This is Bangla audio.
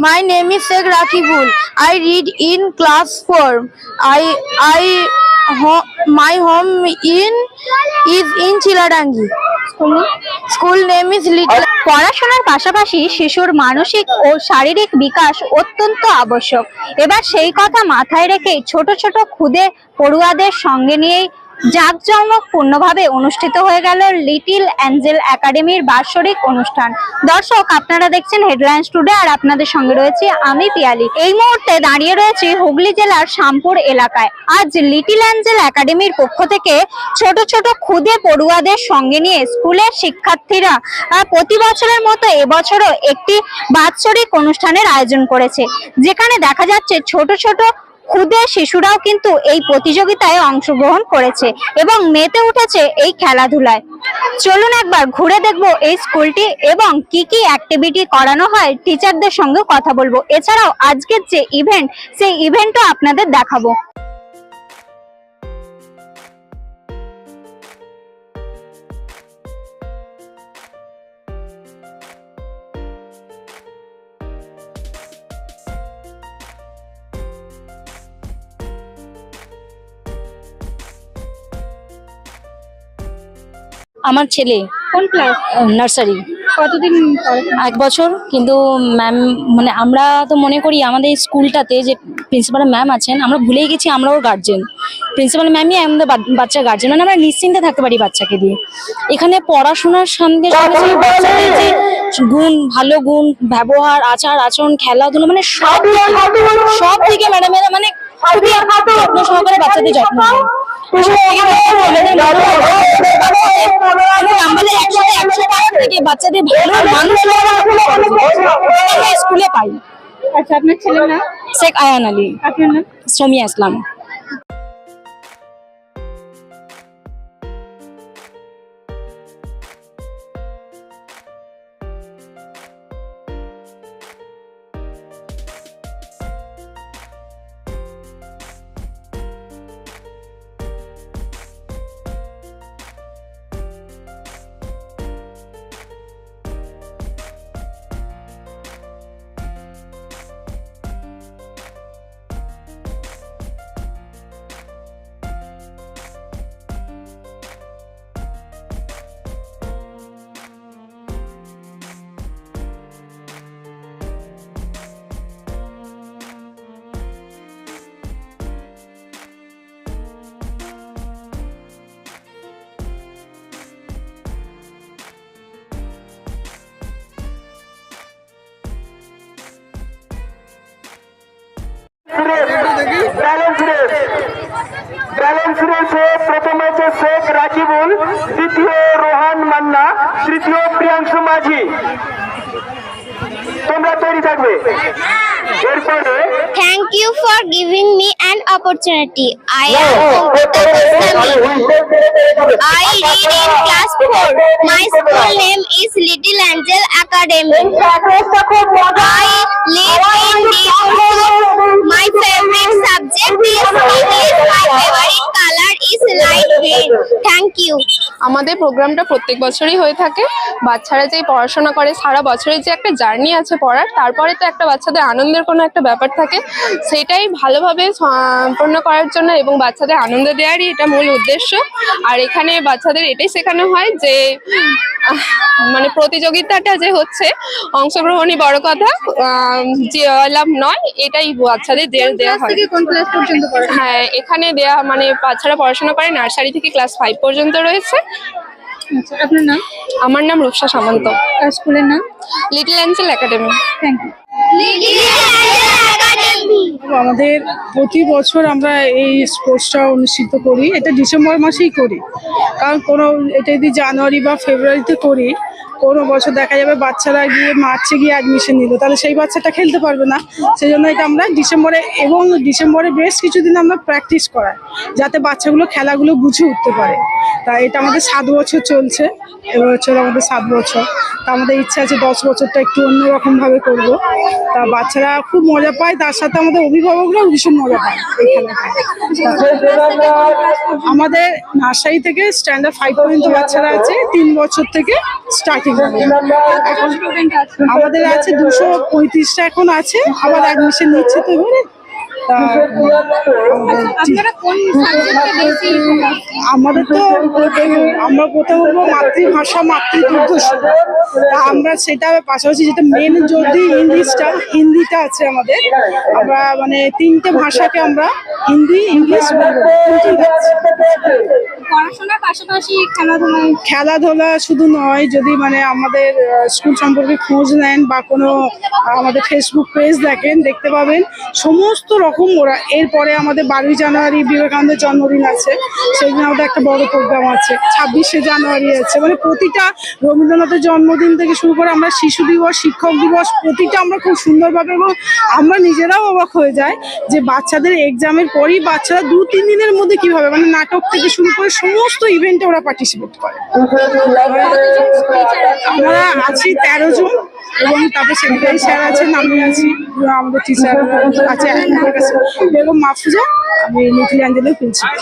My name is Sheikh Rakibul. I read in class 4. I I ho- my home in is in Chiladangi. School name is Little পড়াশোনার পাশাপাশি শিশুর মানসিক ও শারীরিক বিকাশ অত্যন্ত আবশ্যক এবার সেই কথা মাথায় রেখেই ছোট ছোট খুদে পড়ুয়াদের সঙ্গে নিয়েই জাঁকজমক পূর্ণভাবে অনুষ্ঠিত হয়ে গেল লিটিল অ্যাঞ্জেল একাডেমির বাৎসরিক অনুষ্ঠান। দর্শক, আপনারা দেখছেন হেডলাইন্স টুডে আর আপনাদের সঙ্গে রয়েছে আমি পিয়ালি। এই মুহূর্তে দাঁড়িয়ে রয়েছি হুগলি জেলার শামপুর এলাকায়। আজ লিটিল অ্যাঞ্জেল একাডেমির পক্ষ থেকে ছোট ছোট খুদে পড়ুয়াদের সঙ্গে নিয়ে স্কুলের শিক্ষার্থীরা প্রতি বছরের মতো এবছরও একটি বাৎসরিক অনুষ্ঠানের আয়োজন করেছে। যেখানে দেখা যাচ্ছে ছোট ছোট ক্ষুদে শিশুরাও কিন্তু এই প্রতিযোগিতায় অংশগ্রহণ করেছে এবং মেতে উঠেছে এই খেলাধুলায়। চলুন একবার ঘুরে দেখব এই স্কুলটি এবং কি কি অ্যাক্টিভিটি করানো হয়। টিচারদের সঙ্গে কথা বলব। এছাড়াও আজকের যে ইভেন্ট সেই ইভেন্টও আপনাদের দেখাবো। আমার ছেলে। কোন ক্লাস নার্সারি কতদিন এক বছর কিন্তু ম্যাম মানে আমরা তো মনে করি আমাদের স্কুলটাতে যে প্রিন্সিপাল ম্যাম আছেন আমরা ভুলেই গেছি আমরাও গার্জেন প্রিন্সিপাল ম্যামই আমাদের বা- বাচ্চার গার্জেন মানে আমরা নিশ্চিন্তে থাকতে পারি বাচ্চাকে দিয়ে। এখানে পড়াশোনার সঙ্গে সঙ্গে সঙ্গে বাচ্চাদের যে গুণ ভালো গুণ ব্যবহার আচার আচরণ খেলাধুলো মানে সব সব দিকে ম্যাডামেরা মানে খুবই যত্ন সহকারে বাচ্চাদের যত্ন থেকে আমাদের একসাথে একশো থেকে বাচ্চাদের ভালো মানুষ স্কুলে পাই আচ্ছা আপনার ছেলের নাম? শেখ আয়ান আলী। আপনার নাম? Somiya Islam. Balance race balance রেসে প্রথম হচ্ছে শেখ রাকিবুল দ্বিতীয় রোহান মান্না তৃতীয় প্রিয়াংশু মাঝি তোমরা তৈরি থাকবে এরপরে Thank you for giving me an opportunity. I am Amrita Goswami. I read in class 4. My school name is Little Angel Academy. I live in. My favorite subject is English. My favorite color is light green. Thank you. আমাদের প্রোগ্রামটা প্রত্যেক বছরই হয়ে থাকে বাচ্চারা যেই পড়াশোনা করে সারা বছরের যে একটা জার্নি আছে পড়ার তারপরে তো একটা বাচ্চাদের আনন্দের কোনো একটা ব্যাপার থাকে সেটাই ভালোভাবে সম্পন্ন করার জন্য এবং বাচ্চাদের আনন্দ দেওয়ারই এটা মূল উদ্দেশ্য আর এখানে বাচ্চাদের এটাই শেখানো হয় যে মানে প্রতিযোগিতাটা যে হচ্ছে অংশগ্রহণই বড় কথা। আহ, যে লাভ নয় এটাই বাচ্চাদের দেওয়া হয়। কোন ক্লাস পর্যন্ত পড়ে হ্যাঁ? এখানে দেয়া মানে বাচ্চারা পড়াশোনা করে নার্সারি থেকে ক্লাস ফাইভ পর্যন্ত রয়েছে। আচ্ছা আপনার নাম? আমার নাম রূপসা সামন্ত। স্কুলের নাম? Little angel academy. Thank you. আমাদের প্রতি বছর আমরা এই স্পোর্টসটা অনুষ্ঠিত করি। এটা ডিসেম্বর মাসেই করি। কারণ কোনো, এটা যদি জানুয়ারি বা ফেব্রুয়ারিতে করি, কোনো বছর দেখা যাবে বাচ্চারা গিয়ে মার্চে গিয়ে অ্যাডমিশন নিল। তাহলে সেই বাচ্চাটা খেলতে পারবে না। সেই জন্য এটা আমরা ডিসেম্বরে, এবং ডিসেম্বরে বেশ কিছুদিন আমরা প্র্যাকটিস করাই, যাতে বাচ্চাগুলো খেলাগুলো বুঝে উঠতে পারে। তা এটা আমাদের সাত বছর চলছে এবছর আমাদের সাত বছর। তা আমাদের ইচ্ছা আছে দশ বছরটা একটু অন্যরকম ভাবে করব। তা বাচ্চারা খুব মজা পায় তার সাথে আমাদের অভিভাবকরাও ভীষণ মজা পায় এই আমাদের নার্সারি থেকে স্ট্যান্ডার্ড ফাইভ পর্যন্ত বাচ্চারা আছে তিন বছর থেকে স্টার্টিং এখন আমাদের আছে দুশো পঁয়ত্রিশটা এখন আছে আবার অ্যাডমিশন নিচ্ছে তো এবারে। তা আমাদের তো আমরা কোথাও বলব মাতৃভাষা মাতৃদুগ্ধ আমরা সেটা পাশাপাশি যেটা মেন যদি ইংলিশটা, হিন্দিটা আছে আমাদের, আমরা মানে তিনটে ভাষাকে আমরা হিন্দি, ইংলিশ। পড়াশোনার পাশাপাশি খেলাধুলা খেলাধুলা শুধু নয়, যদি মানে আমাদের স্কুল সম্পর্কে খোঁজ নেন বা কোনো আমাদের ফেসবুক পেজ দেখেন, দেখতে পাবেন, সমস্ত রকম ওরা, এরপরে আমাদের বারোই জানুয়ারি বিবেকানন্দের জন্মদিন আছে সেই দিন আমাদের একটা বড় প্রোগ্রাম আছে, ছাব্বিশে জানুয়ারি আছে মানে প্রতিটা রবীন্দ্রনাথের জন্মদিন থেকে শুরু করে আমরা শিশু দিবস, শিক্ষক দিবস, প্রতিটা আমরা খুব সুন্দরভাবে এবং আমরা নিজেরাও অবাক হয়ে যাই যে বাচ্চাদের এক্সামের পরেই বাচ্চারা দু তিন দিনের মধ্যে কীভাবে মানে নাটক থেকে শুরু করে সমস্ত ইভেন্টে ওরা পার্টিসিপেট করে। আমরা আছি তেরো জন এবং তারপর সেন্টারি স্যার আছেন, আমি আছি, আমাদের টিচার আছে এবং মাহফুজা আমি নিউজিল্যান্ডে অ্যাঞ্জেলের প্রিন্সিপাল